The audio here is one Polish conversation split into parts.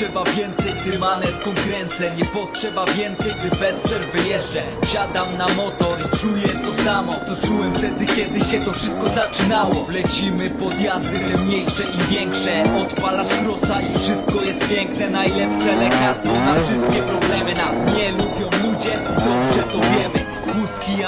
potrzeba więcej, gdy manetką kręcę. Nie potrzeba więcej, gdy bez przerwy jeżdżę. Wsiadam na motor i czuję to samo Co czułem wtedy, kiedy się to wszystko zaczynało. Lecimy pod jazdy, te mniejsze i większe. Odpalasz krosa i wszystko jest piękne. Najlepsze lekarstwo na wszystkie problemy Nas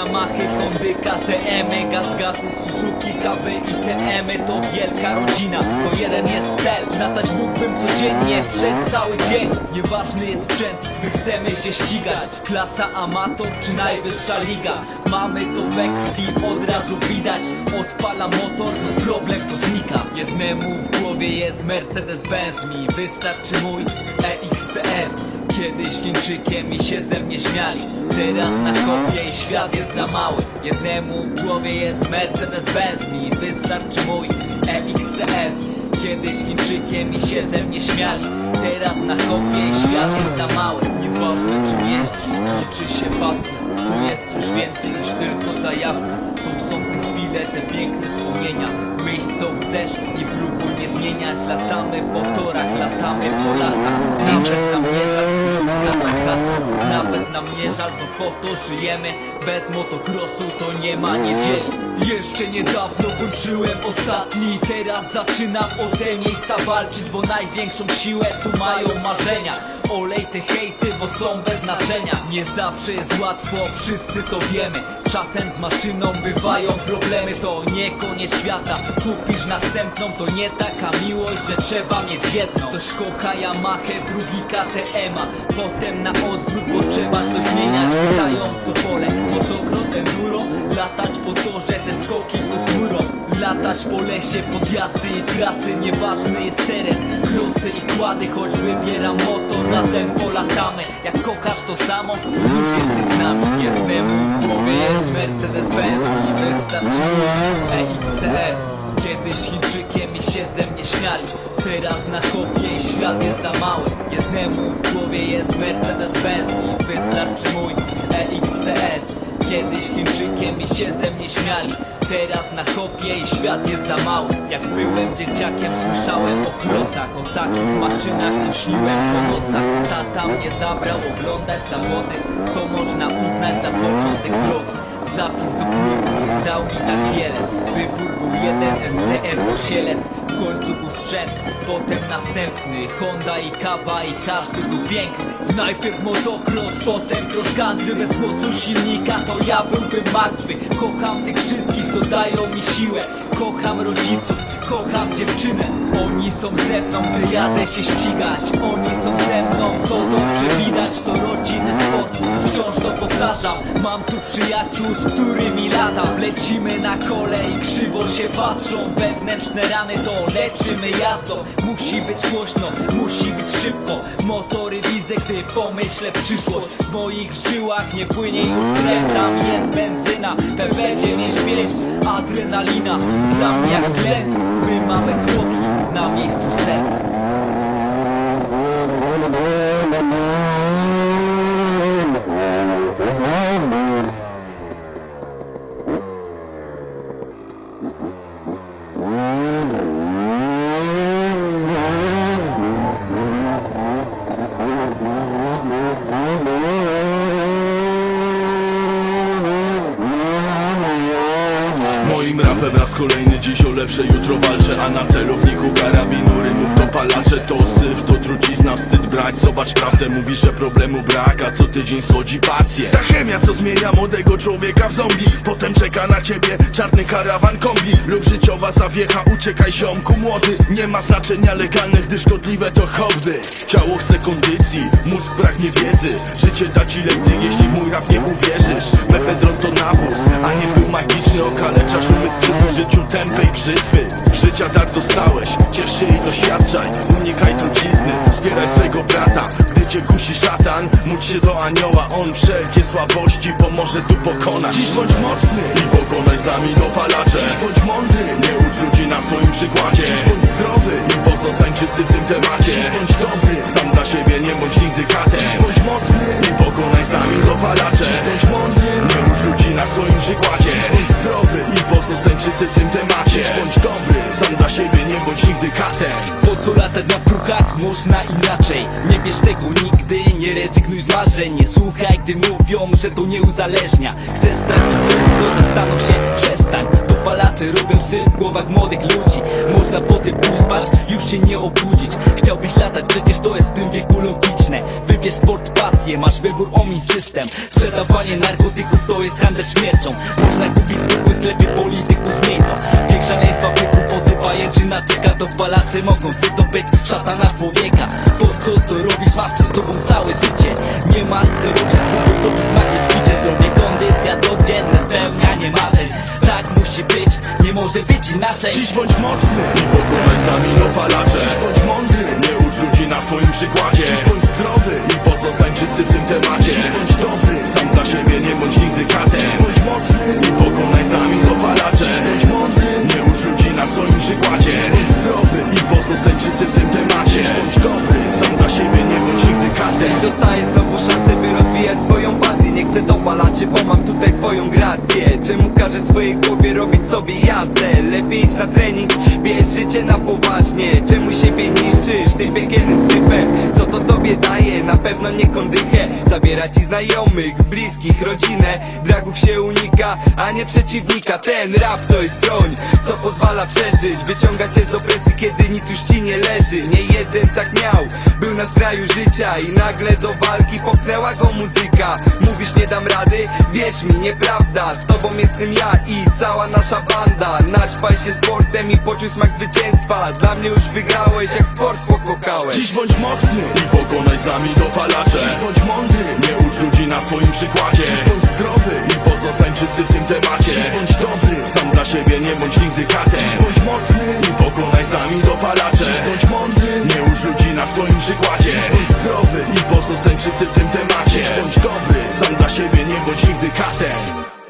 Yamahy, Hondy, KTM, gaz, gazy, Suzuki, kawy i TM To wielka rodzina, to jeden jest cel Latać mógłbym codziennie przez cały dzień. Nieważny jest sprzęt, my chcemy się ścigać. Klasa amator czy najwyższa liga. Mamy to we krwi, od razu widać. Odpala motor, problem to znika. Jednemu w głowie jest Mercedes-Benz Mi. Wystarczy mój EXCF Kiedyś Chińczykiem i się ze mnie śmiali. Teraz na kopie i świat jest za mały. Jednemu w głowie jest Mercedes-Benz Mi wystarczy mój EXCF Kiedyś Chińczykiem i się ze mnie śmiali. Teraz na kopie i świat jest za mały. Nieważne czym jeździsz, liczy się pasja To jest coś więcej niż tylko zajawka. To są te chwile, te piękne wspomnienia. Myśl co chcesz, nie próbuj mnie zmieniać. Latamy po torach, latamy po lasach. Nawet nam nie żal, gdy na kasę Nawet nam nie żal, bo po to żyjemy. Bez motocrossu to nie ma niedzieli Jeszcze niedawno kończyłem ostatni Teraz zaczynam o te miejsca walczyć Bo największą siłę tu mają marzenia Olej te hejty, bo są bez znaczenia. Nie zawsze jest łatwo, wszyscy to wiemy. Czasem z maszyną bywają problemy To nie koniec świata. Kupisz następną, to nie taka miłość Że trzeba mieć jedną. Ktoś kocha Yamahę, drugi KTM-a Potem na odwrót, bo trzeba coś zmieniać. Pytają co wolę, motocross, enduro Latać po torze, te skoki to Latać po lesie, podjazdy i trasy Nieważny jest teren, krosy i kłady Choć wybieram motor, razem polatamy. Jak kochasz to samo, to już jesteś z nami. Jednemu w głowie jest Mercedes-Benz I wystarczy. E EXCF Kiedyś Chińczykiem i się ze mnie śmiali. Teraz na kopie i świat jest za mały. Jednemu w głowie jest Mercedes-Benz I wystarczy mój EXCF Kiedyś Chińczykiem i się ze mnie śmiali Teraz na kopie i świat jest za mały. Jak byłem dzieciakiem słyszałem o krosach O takich maszynach to śniłem po nocach. Tata mnie zabrał oglądać zawody. To można uznać za początek drogi Zapis do klubu dał mi tak wiele. Wybór był jeden MTR Osielec W końcu był sprzęt, potem następny. Honda i kawa i każdy był piękny. Najpierw motocross, potem cross country. Bez głosu silnika to ja byłbym martwy. Kocham tych wszystkich co dają mi siłę. Kocham rodziców, kocham dziewczynę. Oni są ze mną, jadę się ścigać. Oni są ze mną, to dobrze widać To rodziny sport, wciąż to powtarzam Mam tu przyjaciół, z którymi latam. Lecimy na kole i krzywo się patrzą. Wewnętrzne rany to leczymy jazdą. Musi być głośno, musi być szybko. Motory widzę, gdy pomyślę przyszłość. W moich żyłach nie płynie już krew Tam jest benzyna, mnie śmierć Adrenalina, dla mnie jak tlen My mamy tłoki na dziś o lepsze jutro walczę A na celowniku karabinu rymów dopalacze To syf, to trucizna, wstyd brać. Zobacz prawdę, mówisz, że problemu brak A co tydzień słodzi pację Ta chemia, co zmienia młodego człowieka w zombie Potem czeka na ciebie czarny karawan kombi. Lub życiowa zawiecha, uciekaj ziomku młody. Nie ma znaczenia legalne, gdy szkodliwe to hobby Ciało chce kondycji, mózg pragnie wiedzy Życie da ci lekcję, jeśli w mój rap nie uwierzysz. Mefedron to nawóz, a nie był magiczny okaleczasz umysł przy użyciu tępej brzytwy. Życia dar dostałeś, ciesz się i doświadczaj Unikaj trucizny, wspieraj swego brata Gdy cię kusi szatan, módl się do anioła On wszelkie słabości pomoże tu pokonać. Dziś bądź mocny i pokonaj z nami dopalacze. Dziś bądź mądry, nie ucz ludzi na swoim przykładzie. Dziś bądź zdrowy i pozostań czysty w tym temacie. Dziś bądź dobry, sam dla siebie nie bądź nigdy katem Dziś bądź mocny i pokonaj z nami dopalacze. Dziś bądź mądry, nie ucz ludzi na swoim przykładzie. Dziś bądź zdrowy i pozostań czysty w tym temacie. Dziś bądź dobry, sam dla siebie nie bądź nigdy katem latać na próchach? Można inaczej. Nie bierz tego nigdy, nie rezygnuj z marzeń. Słuchaj, gdy mówią, że to nie uzależnia Chcesz stracić wszystko, zastanów się, przestań. Dopalacze robią syf w głowach młodych ludzi. Można potem pójść spać, już się nie obudzić. Chciałbyś latać, przecież to jest w tym wieku logiczne. Wybierz sport, pasję, masz wybór, omiń system. Sprzedawanie narkotyków to jest handel śmiercią. Można kupić zwykły sklepie polityków, zmień to Wiek szaleństwa, wieku pody Pajęczyna czeka, dopalacze mogą wydobyć szatana człowieka. Po co to robisz, masz przed tobą całe życie. Nie masz co robić, próbuj poczuć magię ćwiczę Zdrowie, kondycja, codzienne spełnianie marzeń. Tak musi być, nie może być inaczej. Dziś bądź mocny i pokonaj z nami dopalacze. Dziś bądź mądry, nie ucz ludzi na swoim przykładzie. Dziś bądź zdrowy i pozostań czysty w tym temacie? Dziś bądź dobry, sam dla siebie nie bądź nigdy katem Dziś bądź mocny i pokonaj z nami dopalacze Czemu każę swojej głowie robić sobie jazdę? Lepiej iść na trening, bierz życie na poważnie. Czemu siebie niszczysz? Tym piekielnym syfem? Co to tobie daje? Na pewno nie kondychę. Zabiera ci znajomych, bliskich, rodzinę. Dragów się unika, a nie przeciwnika. Ten rap to jest broń, co pozwala przeżyć. Wyciąga cię z opresji, kiedy nic już ci nie leży. Nie jeden tak miał, był na skraju życia I nagle do walki popchnęła go muzyka. Mówisz nie dam rady? Wierz mi, nieprawda. Z tobą jestem ja i cała nasza banda. Naćpaj się sportem i poczuj smak zwycięstwa. Dla mnie już wygrałeś, jak sport pokochałeś. Dziś bądź mocny i pokonaj z nami dopalacze. Dziś bądź mądry, nie ucz ludzi na swoim przykładzie. Dziś bądź zdrowy i pozostań czysty w tym temacie. Dziś bądź dobry, sam dla siebie nie bądź nigdy katem Dziś bądź mocny i pokonaj z nami dopalacze. Dziś bądź mądry, nie ucz ludzi na swoim przykładzie. Dziś bądź zdrowy i pozostań czysty w tym temacie. Dziś bądź dobry, sam dla siebie nie bądź nigdy katem